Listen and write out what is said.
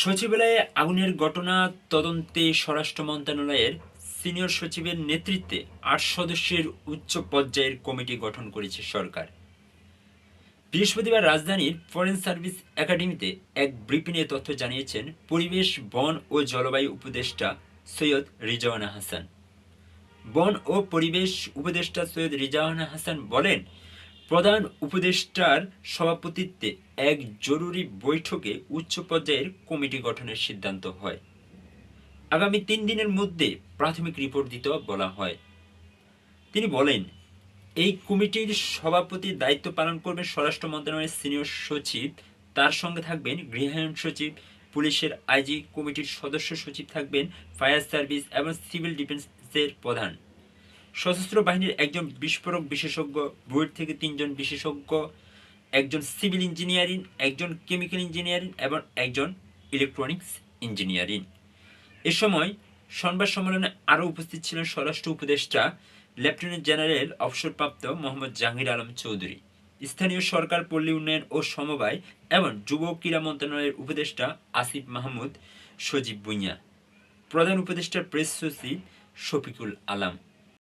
সচিবালয়ে আগুনের ঘটনা তদন্তে স্বরাষ্ট্র মন্ত্রণালয়ের সিনিয়র সচিবের নেতৃত্বে আট সদস্যের উচ্চ পর্যায়ের কমিটি গঠন করেছে সরকার। বৃহস্পতিবার রাজধানীর ফরেন সার্ভিস একাডেমিতে এক ব্রিফিংয়ে তথ্য জানিয়েছেন পরিবেশ, বন ও জলবায়ু উপদেষ্টা সৈয়দ রিজওয়ানা হাসান। বন ও পরিবেশ উপদেষ্টা সৈয়দ রিজওয়ানা হাসান বলেন প্রধান উপদেষ্টার সভাপতিত্বে এক জরুরি বৈঠকে উচ্চ পর্যায়ের কমিটি গঠনের সিদ্ধান্ত হয়। আগামী তিন দিনের মধ্যে প্রাথমিক রিপোর্ট দিতে বলা হয়। তিনি বলেন, এই কমিটির সভাপতির দায়িত্ব পালন করবেন স্বরাষ্ট্র মন্ত্রণালয়ের সিনিয়র সচিব, তার সঙ্গে থাকবেন গৃহায়ণ সচিব, পুলিশের আইজি কমিটির সদস্য সচিব থাকবেন, ফায়ার সার্ভিস এবং সিভিল ডিফেন্সের প্রধান। সশস্ত্র বাহিনীর একজন বিস্ফোরক বিশেষজ্ঞ বুয়েট থেকে তিনজন বিশেষজ্ঞ, একজন সিভিল ইঞ্জিনিয়ারিং, একজন কেমিক্যাল ইঞ্জিনিয়ারিং এবং একজন ইলেকট্রনিক্স ইঞ্জিনিয়ারিং। এ সময় সংবাদ সম্মেলনে আরও উপস্থিত ছিলেন স্বরাষ্ট্র উপদেষ্টা, লেফটেন্যান্ট জেনারেল, অবসরপ্রাপ্ত মোহাম্মদ জাহাঙ্গীর আলম চৌধুরী। স্থানীয় সরকার, পল্লী উন্নয়ন ও সমবায় এবং যুব ক্রীড়া মন্ত্রণালয়ের উপদেষ্টা আসিফ মাহমুদ সজীব ভুঁইয়া প্রধান উপদেষ্টার প্রেস সচিব শফিকুল আলম।